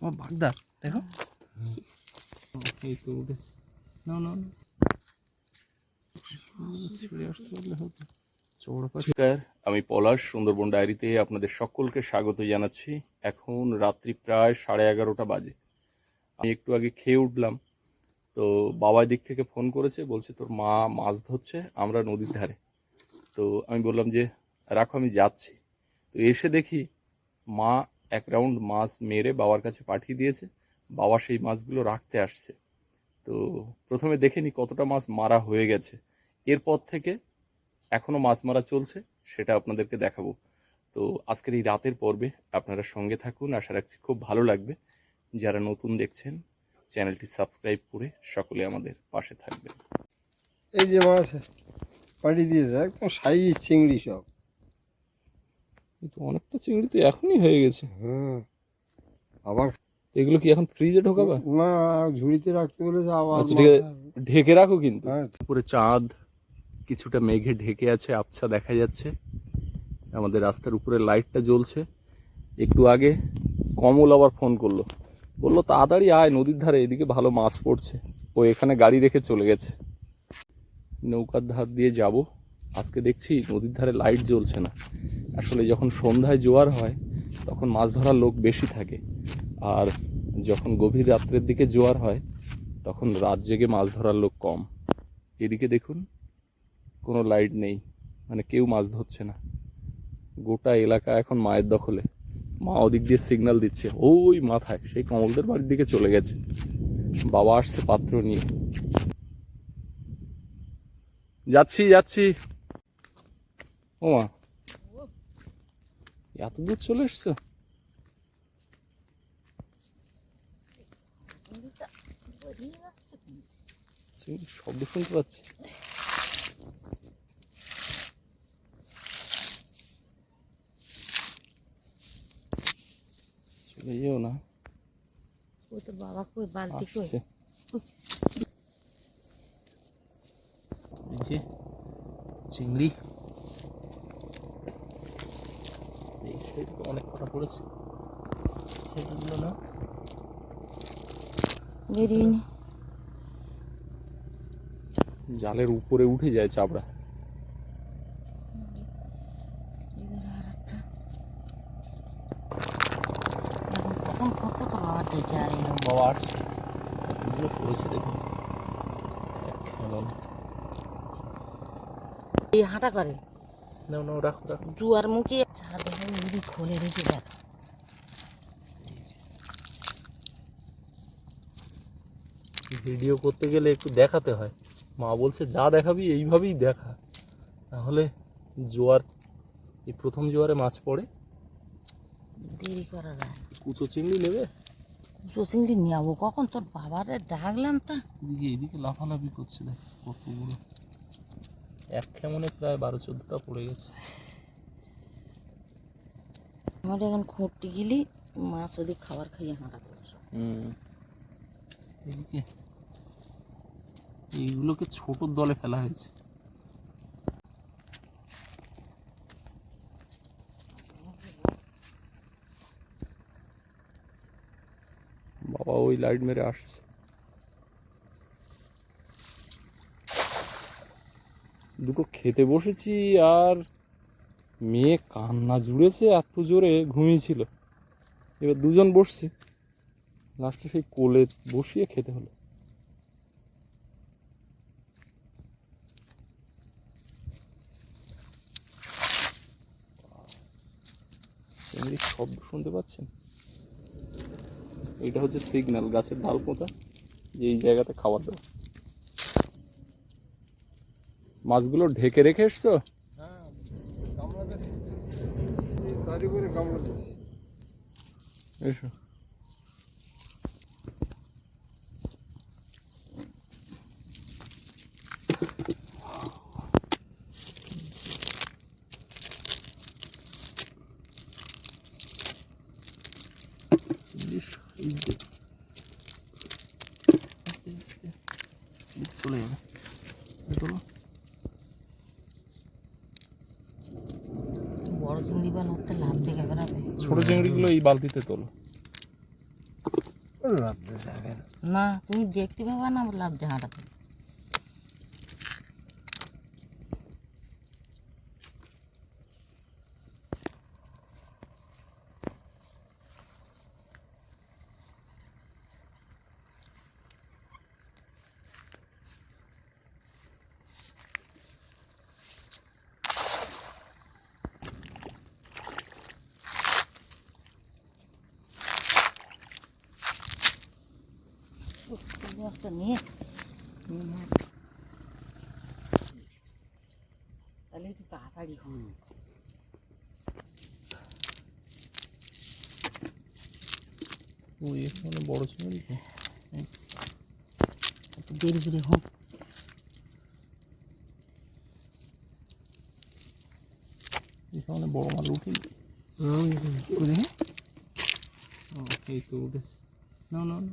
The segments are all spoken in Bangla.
তোমার বাগদা দেখো। এই তো উঠেছে না না নমস্কার আমি পলাশ সুন্দরবন ডায়েরিতে আপনাদের সকলকে স্বাগত জানাচ্ছি। এখন রাত্রি প্রায় সাড়ে এগারোটা বাজে। আমি একটু আগে খেয়ে উঠলাম তো বাবার দিক থেকে ফোন করেছে বলছে তোর মা মাছ ধরছে আমরা নদীর ধারে। তো আমি বললাম যে রাখো আমি যাচ্ছি। তো এসে দেখি মা এক রাউন্ড মাছ মেরে বাবার কাছে পাঠিয়ে দিয়েছে। বাবা সেই মাছগুলো রাখতে আসছে। তো প্রথমে দেখে দেখেনি কতটা মাছ মারা হয়ে গেছে। এরপর থেকে এখনও মাছ মারা চলছে, সেটা আপনাদেরকে দেখাবো। তো আজকের এই রাতের পর্বে আপনারা সঙ্গে থাকুন। আশা রাখছি খুব ভালো লাগবে। যারা নতুন দেখছেন, চ্যানেলটি সাবস্ক্রাইব করে সকলে আমাদের পাশে থাকবেন। এই যে মাছ পাঠিয়ে দিয়েছে, একদম সাইজ চিংড়ি সব। এই তো অনেকটা চিংড়ি তো এখনই হয়ে গেছে। হ্যাঁ আবার এগুলো কি এখন ফ্রিজে ঢোকাবা? না ঝুড়িতে রাখতে বলেছে আবার আচ্ছা, ঠিক আছে। ঢেকে রাখো কিন্তু। হ্যাঁ। উপরে চাঁদ কিছুটা মেঘে ঢেকে আছে আবছা দেখা যাচ্ছে। আমাদের রাস্তার উপরে লাইটটা জ্বলছে। একটু আগে কমল আবার ফোন করল। বলল তাড়াতাড়ি আয় নদীর ধারে এদিকে ভালো মাছ পড়ছে। ও এখানে গাড়ি রেখে চলে গেছে। নৌকার ধার দিয়ে যাব। আজকে দেখছি নদীর ধারে লাইট জ্বলছে না। আসলে যখন সন্ধ্যায় জোয়ার হয়, তখন মাছ ধরার লোক বেশি থাকে। আর যখন গভীর রাত্রের দিকে জোয়ার হয়, তখন রাত জেগে মাছ ধরার লোক কম। এদিকে দেখুন, কোনো লাইট নেই। মানে কেউ মাছ ধরছে না। গোটা এলাকা এখন মায়ের দখলে। মা ওদিক দিয়ে সিগন্যাল দিচ্ছে। ওই মাথায়, সেই কমলদের বাড়ির দিকে চলে গেছে। বাবা আসছে পাত্র নিয়ে। যাচ্ছি যাচ্ছি। ও মা এত দূর চলে এসছো? শব্দ শুনতে পাচ্ছি। চলে যেও না। ওই তোর বাবা কই? বালতি কই? চিংড়ি। তো অনেক কটা পড়েছে সাইডগুলো না। বেরিয়ে জালের উপরে উঠে যায় এই হাঁটা করে। না না রাখো রাখো। জুয়ার মুখে ছাদ উড়ি খোলে রেখে দেখ ভিডিও করতে গেলে একটু দেখাতে হয়। মা বলছে যা দেখাবি এইভাবেই দেখা। তাহলে জোয়ার এই প্রথম জোয়ারে মাছ পড়ে। দেরি করা যায়। কুচো চিংড়ি নেবে? কুচো চিংড়ি নেব কখন তোর বাবারে ডাকলাম তা? এদিকে এদিকে লাফালাফি করছে দেখ কতগুলো। এক খেমনে প্রায় বারো চোদ্দটা পড়ে গেছে। আমার এখন খুঁটতে গেলি মাছ ওদিক খাবার খাইয়ে হাঁটা করেছে এইগুলোকে ছোট দলে ফেলা হয়েছে। বাবা ওই লাইট মেরে আসছে। দুটো খেতে বসেছি আর মেয়ে কান্না জুড়েছে এত জোরে ঘুমিয়েছিল। এবার দুজন বসছি। লাস্টে সেই কোলে বসিয়ে খেতে হলো। শব্দ শুনতে পাচ্ছেন? এটা হচ্ছে সিগন্যাল গাছের ডাল পোঁতা যে এই জায়গাতে খাবার দেবো মাছগুলো ঢেকে রেখে এসছো? হ্যাঁ এসো চিংড়ির size দেখো। আস্তে আস্তে এদিকে চলে যাবে এই তোলো। বড় চিংড়ি বা নড়তে লাভ দেখে বেড়াবে ছোট চিংড়িগুলো এই বালতিতে তোলো। লাভ না। না তুমি দেখতে পাবা না লাভ দিয়ে চিংড়ি মাছটা নিয়ে নিয়ে নাও। তাহলে একটু তাড়াতাড়ি হয় ওই এখানে বড় চিংড়ি তো। একটু দেরি করে হোক এখানে বড় মাল উঠে এই তো উঠেছে না না না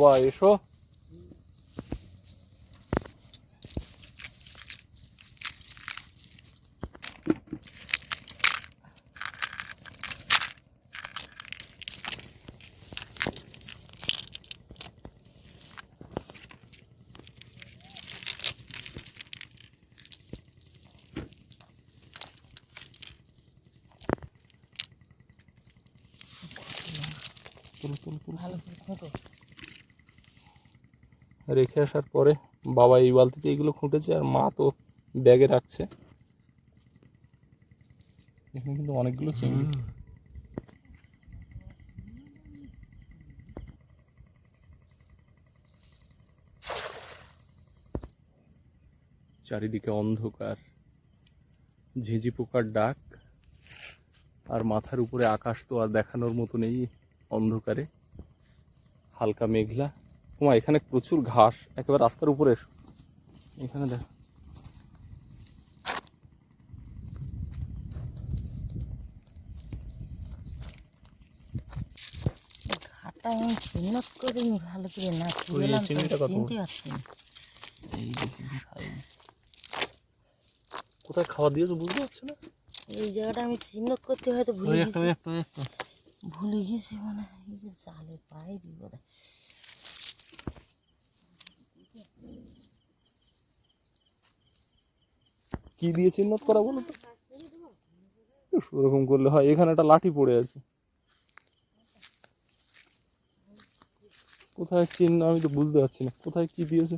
ও বা এসো তুলো তুলো তুলো ভালো করে খোঁটো রেখে আসার পরে বাবা এই বালতিতে এইগুলো খুঁটেছে আর মা তো ব্যাগে রাখছে। এখানে কিন্তু অনেকগুলো চিংড়ি। চারিদিকে অন্ধকার ঝিঁঝি পোকার ডাক আর মাথার উপরে আকাশ তো আর দেখানোর মতো নেই অন্ধকারে হালকা মেঘলা। তোমার এখানে প্রচুর ঘাস। একেবারে রাস্তার উপরে এসো। এখানে দেখ। ঘাটটা আমি করিনি ভালো করে না চিনতে পারছি। কোথায় খাওয়া দিয়েছ বুঝতে পারছ না। এই জায়গাটা আমি চিহ্নত করতে হয়তো ভুলে গেছি। ভুলে গেছি মানে জালে পাই দিব। কি দিয়ে চিহ্নত করা বলো তো? ওরকম করলে হয় এখানে একটা লাঠি পড়ে আছে। কোথায় চিহ্ন? আমি তো বুঝতে পারছি না কোথায় কি দিয়েছে?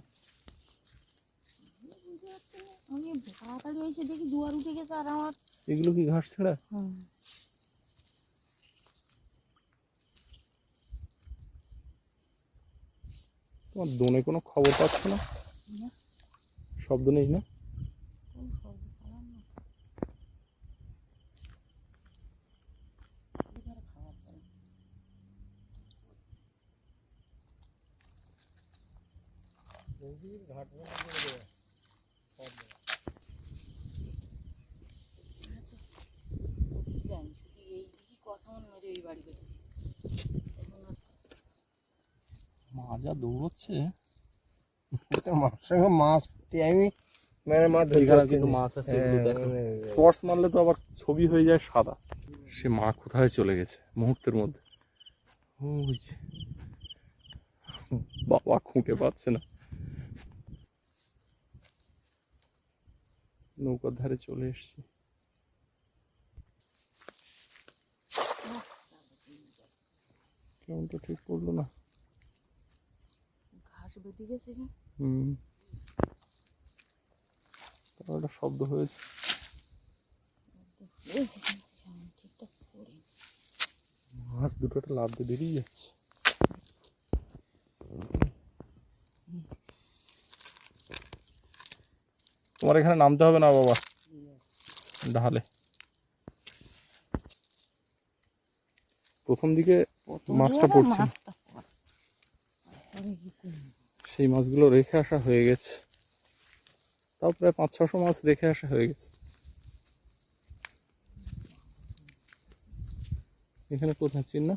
এগুলো কি ঘাস ছেঁড়া? তোমার দোনে কোনো খবর পাচ্ছ না? না। শব্দ নেই না কোন শব্দ পেলাম না। এদিকে আর খাবার পেলাম না। জানি, শুধু এই দিকই কথা মনে হয় যে দৌড়চ্ছে? মাছ সঙ্গে মাছ আমি মানে মাছ কিন্তু মাছ আছে হ্যাঁ, মানে টর্চ মারলে তো আবার ছবি হয়ে যায় সাদা। সে মা কোথায় চলে গেছে মুহূর্তের মধ্যে? বাবা খুঁটে পাচ্ছে না। নৌকার ধারে চলে এসছি। কেমনটা ঠিক পড়ল না? ঘাস বেঁধে গেছে হুম। তারপর একটা শব্দ হয়েছে। মাছ দুটো একটা লাভ দিয়ে বেরিয়ে যাচ্ছে। তোমার এখানে নামতে হবে না বাবা। ঢালে প্রথম দিকে মাছটা পড়ছে? সেই মাছগুলো রেখে আসা হয়ে গেছে। তাও প্রায় পাঁচ ছশো মাছ রেখে আসা হয়ে গেছে। এখানে কোথায় চিন না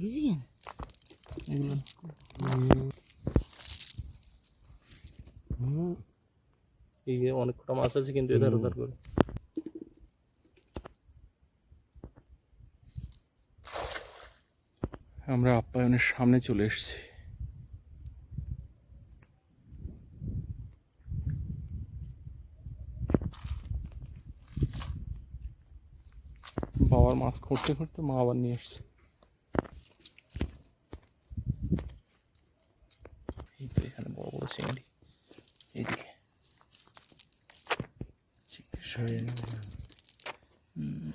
বুঝলি? এই অনেক কটা মাছ আছে কিন্তু এধার ওধার করে। আমরা আপ্যায়নের সামনে চলে এসেছি। বাবার মাছ খুঁড়তে খুঁড়তে মা আবার নিয়ে এসছে এই তো এখানে বড় বড় চিংড়ি এইদিকে চিংড়ি সরিয়ে নেব। হুম।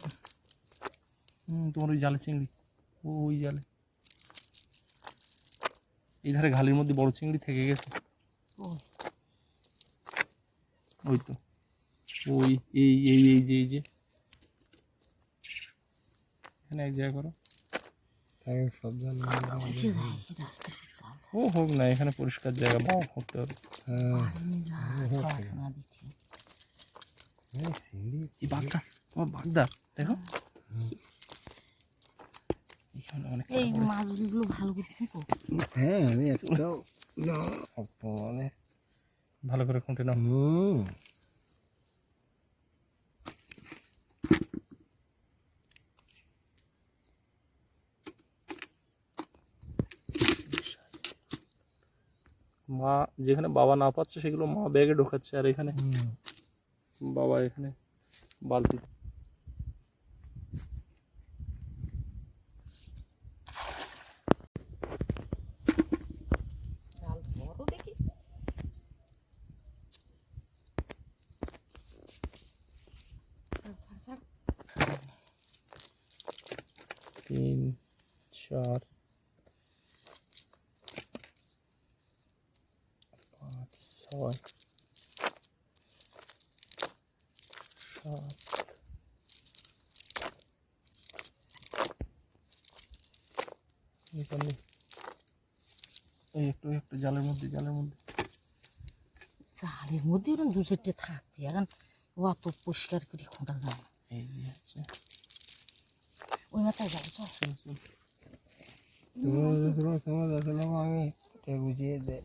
হুম, তোমার ওই জালে চিংড়ি। ও ওই জালে। এই ধারে ঘালের মধ্যে বড় চিংড়ি থেকে গেছে। ওই। তো। ওই এই এই এই যে এই যে। এখানে এক জায়গা করো। ও হোক না এখানে পরিষ্কার জায়গা বাবা করতে হবে। হ্যাঁ। পারেনি যা, ছড়াছড়া দিতে। এই চিংড়ি এই বাগদা তোমার বাগদা দেখো এখানে অনেক এই মাছগুলো ভালো করে ফুঁকো হ্যাঁ আমি না মানে। ভালো করে খুঁটে নাও। মা যেখানে বাবা না পাচ্ছে সেগুলো মা ব্যাগে ঢোকাচ্ছে আর এখানে বাবা এখানে বালতি জাল বড় দেখি ছাড়, ছাড়, ছাড়। তিন চার পাঁচ ছয় সাত এখানে এই একটু একটু জালের মধ্যে জালের মধ্যে। জালের মধ্যে ওরকম দু চারটে থাকবে এখন অত পরিষ্কার করে খোঁটা যায় না। এই যে আছে। ওই মাথায় চল আমি বুঝিয়ে দে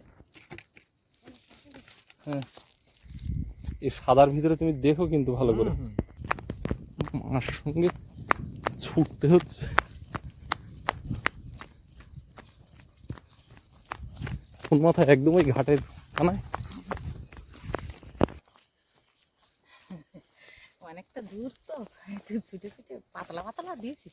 এই সাদার ভিতরে তুমি দেখো কিন্তু ভালো করে। মার সঙ্গে ছুটতে হচ্ছে। কোন মাথায়? একদম ওই ঘাটের কানায় অনেকটা দূর তো। ছুটে ছুটে পাতলা পাতলা দিয়েছি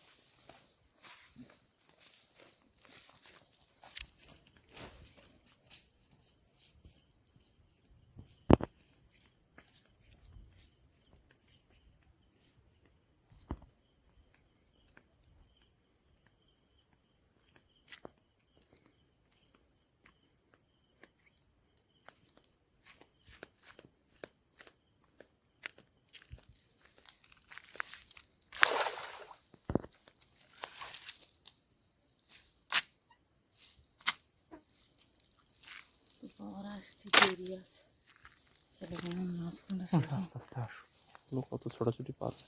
ওরা আসতে দেরি আছে সেরকম মাঝখানটা শেষ আস্তে আস্তে আসো লোক কত ছোটাছুটি পারবে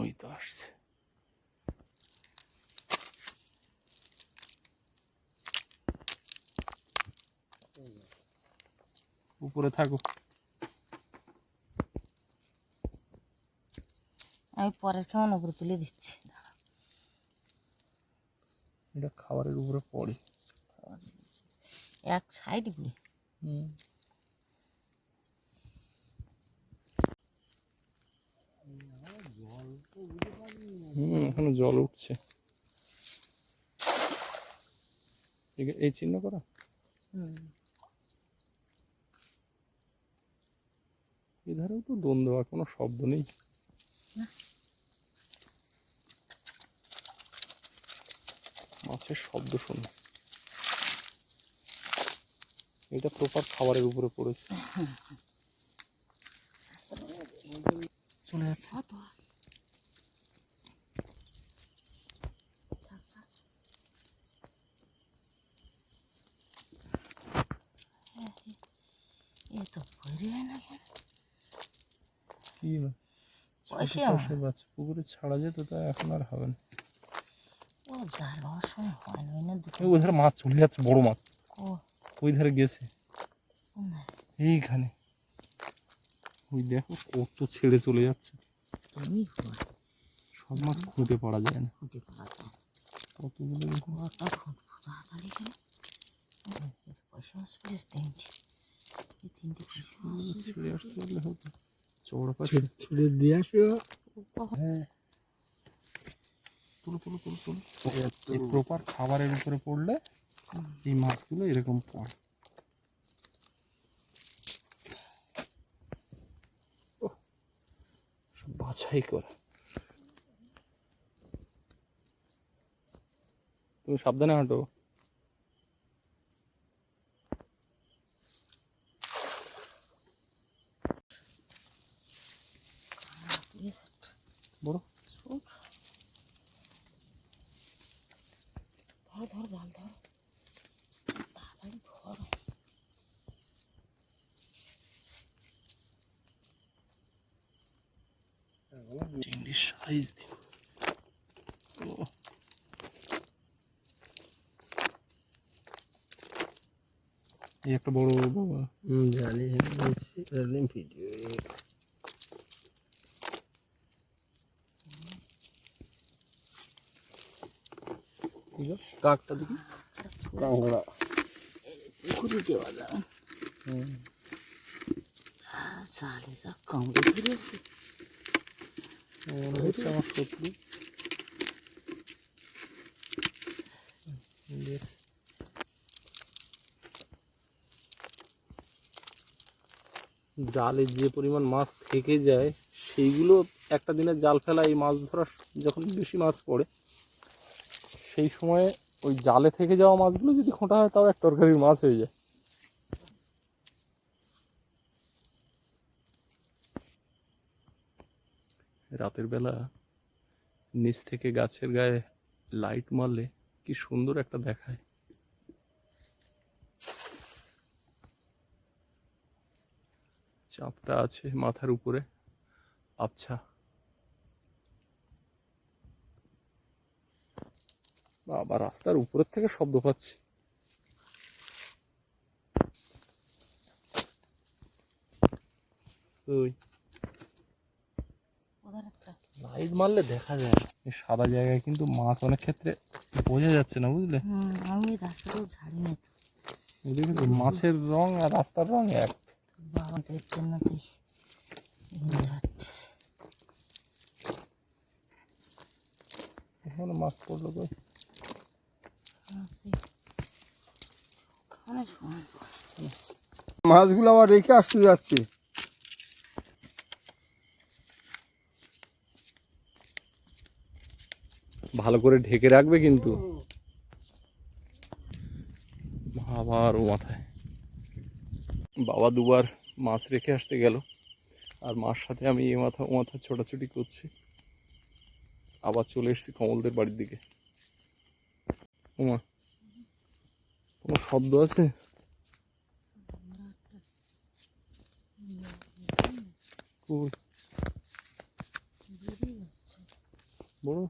ওই তো আসছে। উপরে থাকো। আমি পরের কেমন উপরে তুলে দিচ্ছি। এটা খাবারের উপরে পড়ে। এক সাইড গুলি। হুম। এখানে জল উঠছে। এই- এই চিহ্ন করা? এধারেও তো দোন দেওয়া কোনো শব্দ নেই। মাছের শব্দ শুনে এটা প্রপার খাবারের উপরে পড়েছে। চলে যাচ্ছে। কি পুকুরে ছাড়া যেত তা এখন আর হবে না। ও জাল হওয়ার সময় হয় না ওই না দুটো মাছ চলে যাচ্ছে বড় মাছ। ও ওই ধারে গেছে এইখানে। ওই দেখো কত ছেড়ে চলে যাচ্ছে। সব মাছ খুঁটে পারা যায় না। কতগুলো ছেড়ে চৌড়া পাশে দিয়ে আসো। হ্যাঁ। তুলো তুলো তুলো তুলো। প্রপার খাবারের উপরে পড়লে এই মাছগুলো এরকম পড়ে বাছাই করা তুমি সাবধানে হাঁটো বড় ধরো ধরো জাল ধরো তাড়াতাড়ি ধরো চিংড়ির সাইজ দিন এই একটা বড় বাবা হুম জানি জানি ভিডিও ঠিক আছে কাকটা দেখি কাঁকড়া পুকুরে দেওয়া যাবে আর জালে যা কামড়ে ধরেছে মনে হচ্ছে আমার শত্রু। জালে যে পরিমাণ মাছ থেকে যায়, সেইগুলো একটা দিনে জাল ফেলা এই মাছ ধরার যখন বেশি মাছ পড়ে, সেই সময়ে ওই জালে থেকে যাওয়া মাছগুলো যদি খোঁটা হয়, তাও এক তরকারির মাছ হয়ে যায় রাতের বেলা নিচ থেকে গাছের গায়ে লাইট মারলে কি সুন্দর একটা দেখায়। চাপটা আছে মাথার উপরে। আচ্ছা। বাবা, রাস্তার উপরের থেকে শব্দ পাচ্ছি। ওই। লাইট মারলে দেখা যায়। এই সাদা জায়গায় কিন্তু মাছ অনেক ক্ষেত্রে বোঝা যাচ্ছে না বুঝলে? আমি রাস্তাটাও ঝাড়িনি তো এই দেখেছ মাছের রং আর রাস্তার রং এক। বাবা দেখছেন না এখানে মাছ পড়ল কই? মাছগুলো আবার রেখে আসতে যাচ্ছে। ভালো করে ঢেকে রাখবে কিন্তু। আবার ও মাথায়। বাবা দুবার মাছ রেখে আসতে গেল, আর মার সাথে আমি এ মাথা, ও মাথা ছোটাছুটি করছি। আবার চলে এসেছি কমলদের বাড়ির দিকে। ওমা কোনো শব্দ আছে? বড়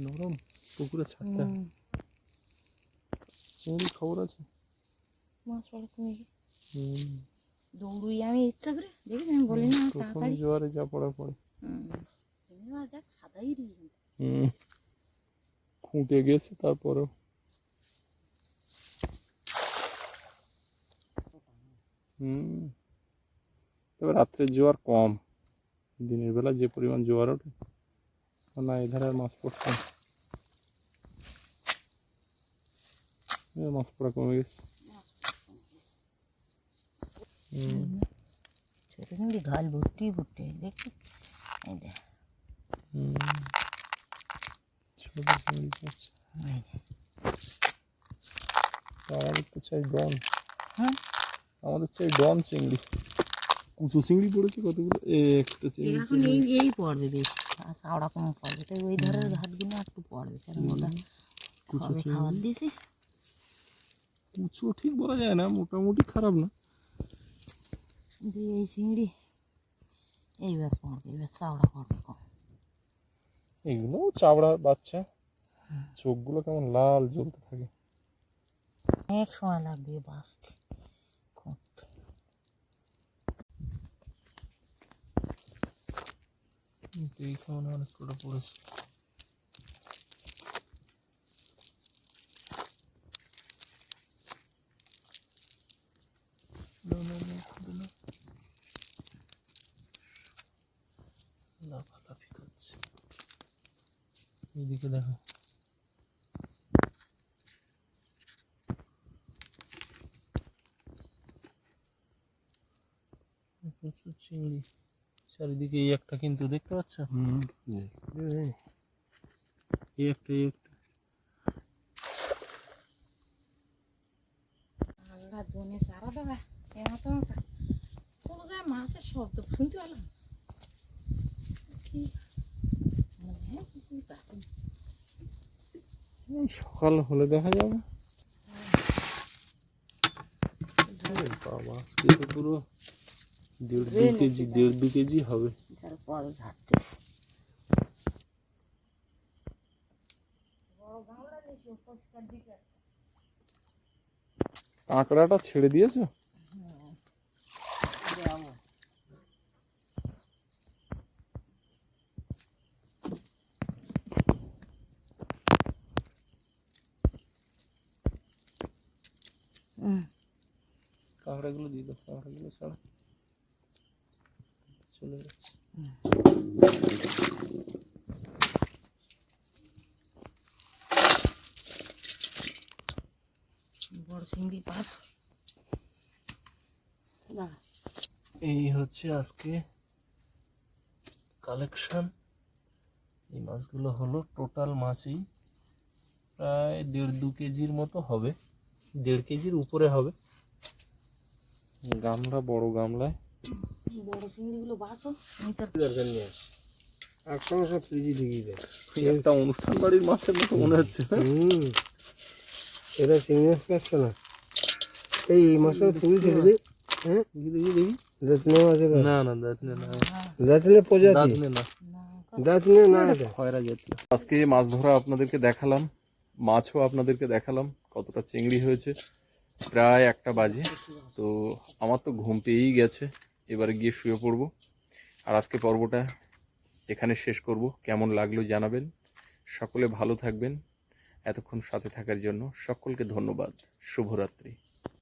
নরম পুকুরে ছাড়তে চিংড়ি খবর আছে? মাছ পড়ে দৌড়ুই আমি ইচ্ছা করে দেখি আমি বলি না তাড়াতাড়ি। জোয়ারে যা পড়া পড়ে। খুঁটে গেছে তারপরেও। হুম। তবে রাত্রে জোয়ার কম। দিনের বেলা যে পরিমাণ জোয়ার ওঠে। না এধারে আর মাছ পড়ছে মাছ পড়া কমে গেছে। ছোট ঘাল ভর্তি ভর্তি দেখ। আমাদের তো চাই ডন। হ্যাঁ? আমাদের চাই ডন চিংড়ি। কুচো চিংড়ি পড়েছে কতগুলো? একটা চিংড়ি এখন এই এই পড়বে বেশ। চাওড়া কম পড়বে তাই ওই ধারের ঘাটগুলো একটু পড়বে কারণ ওটা চিংড়ি খাবার দিয়েছে। কুচো ঠিক বলা যায় না মোটামুটি খারাপ না। দিয়ে এই চিংড়ি এইবার পড়বে এবার চাওড়া পড়বে কম। এগুলো চাবড়া বাচ্চা চোখগুলো কেমন লাল জ্বলতে থাকে। অনেক সময় লাগবে বাঁচতে খুঁজতে কিন্তু এইখানে অনেক কটা পড়েছে। লাফালাফি দেখো। প্রচুর চিংড়ি। চারিদিকে এই একটা কিন্তু দেখতে পাচ্ছ? এই একটা এই একটা। আল্লাহ সারা কোনো মাছের শব্দ শুনতে পেলাম মনে হয় সকাল হলে দেখা যাবে। বাবা আজকে তো পুরো দেড় দু কেজি দেড় দু কেজি হবে। তারপর ঝাড়তে কাঁকড়াটা ছেড়ে দিয়েছ? কাঁকড়াগুলো দিয়ে দাও কাঁকড়াগুলো ছাড়া। চলে যাচ্ছে। বড় চিংড়ি পাস। এই হচ্ছে আজকে কালেকশন এই মাছগুলো হলো টোটাল মাছই। প্রায় দেড় দু কেজির মতো হবে। দেড় কেজির উপরে হবে। গামলা বড় গামলায়। বড় চিংড়িগুলো বাঁচো দরকার নেই। এখন সব ফ্রিজে ঢুকিয়ে দেয় একটা অনুষ্ঠান বাড়ির মাছের মতো মনে হচ্ছে। হুম। এটা চিংড়ি মাছ পাচ্ছে না। এই এই মাছটা তুমি ছেড়ে দিই হ্যাঁ? দেখি দেখি দেখি। দাঁতনে মাছের না না দাঁতনে না। দাঁতনে প্রজাতি। না। দাঁতনে না খয়রা জাতীয় আজকে মাছ ধরা আপনাদেরকে দেখালাম মাছও আপনাদেরকে দেখালাম কতটা চিংড়ি হয়েছে। প্রায় একটা বাজে তো আমার তো ঘুম পেয়েই গেছে। এবারে গিয়ে শুয়ে পড়ব। আর আজকে পর্বটা এখানে শেষ করব। কেমন লাগল জানাবেন। সকলে ভালো থাকবেন। এতক্ষণ সাথে থাকার জন্য সকলকে ধন্যবাদ। শুভরাত্রি।